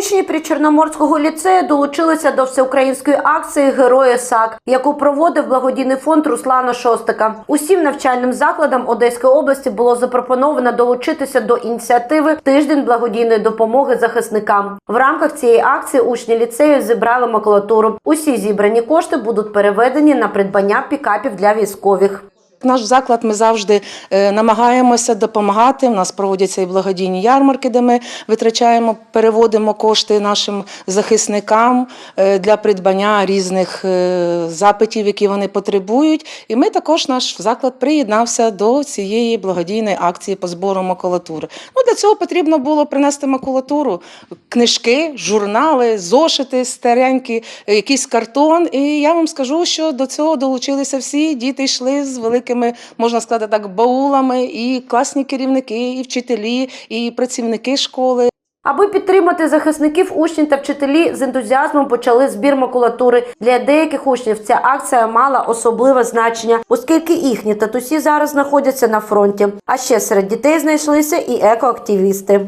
Учні Причорноморського ліцею долучилися до всеукраїнської акції Герої САК, яку проводив благодійний фонд Руслана Шостика. Усім навчальним закладам Одеської області було запропоновано долучитися до ініціативи Тиждень благодійної допомоги захисникам. В рамках цієї акції учні ліцею зібрали макулатуру. Усі зібрані кошти будуть переведені на придбання пікапів для військових. Наш заклад ми завжди е, намагаємося допомагати. У нас проводяться і благодійні ярмарки, де ми витрачаємо, переводимо кошти нашим захисникам е, для придбання різних е, запитів, які вони потребують. І ми також наш заклад приєднався до цієї благодійної акції по збору макулатури. Ну для цього потрібно було принести макулатуру, книжки, журнали, зошити старенькі, якийсь картон. І я вам скажу, що до цього долучилися всі діти, йшли з великими, можна сказати так, баулами, і класні керівники, і вчителі, і працівники школи. Аби підтримати захисників, учні та вчителі з ентузіазмом почали збір макулатури. Для деяких учнів ця акція мала особливе значення, оскільки їхні татусі зараз знаходяться на фронті. А ще серед дітей знайшлися і екоактивісти.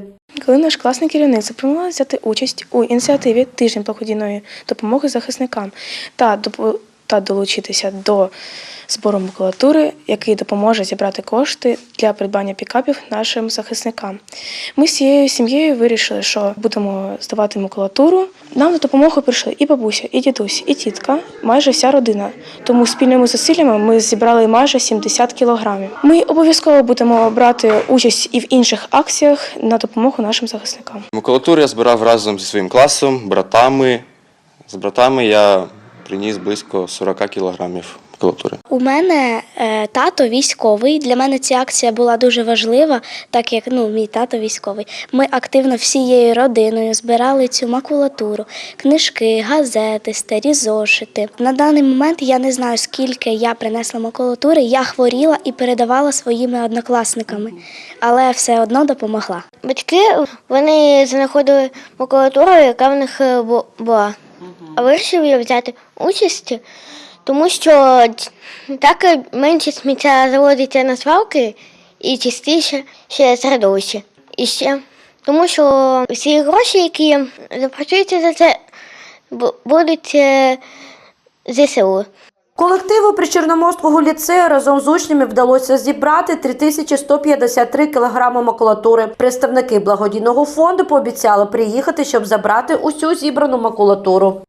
Коли наш класний керівник запропонував взяти участь у ініціативі Тиждень благодійної допомоги захисникам та допо- та долучитися до збору макулатури, який допоможе зібрати кошти для придбання пікапів нашим захисникам. Ми з цією сім'єю вирішили, що будемо здавати макулатуру. Нам на допомогу прийшли і бабуся, і дідусь, і тітка, майже вся родина. Тому спільними зусиллями ми зібрали майже 70 кілограмів. Ми обов'язково будемо брати участь і в інших акціях на допомогу нашим захисникам. Макулатуру я збирав разом зі своїм класом, братами. З братами я приніс близько 40 кілограмів макулатури. У мене е, тато військовий. Для мене ця акція була дуже важлива, так як ну, мій тато військовий. Ми активно всією родиною збирали цю макулатуру, книжки, газети, старі зошити. На даний момент я не знаю, скільки я принесла макулатури. Я хворіла і передавала своїми однокласниками, але все одно допомогла. Батьки вони знаходили макулатуру, яка в них е, була. Вирішив я взяти участь, тому що так менше сміття заводиться на свалки і чистіше ще середовище. І ще тому що всі гроші, які запрацюються за це, будуть е, ЗСУ. Колективу Причорноморського ліцею разом з учнями вдалося зібрати 3153 кілограми макулатури. Представники благодійного фонду пообіцяли приїхати, щоб забрати усю зібрану макулатуру.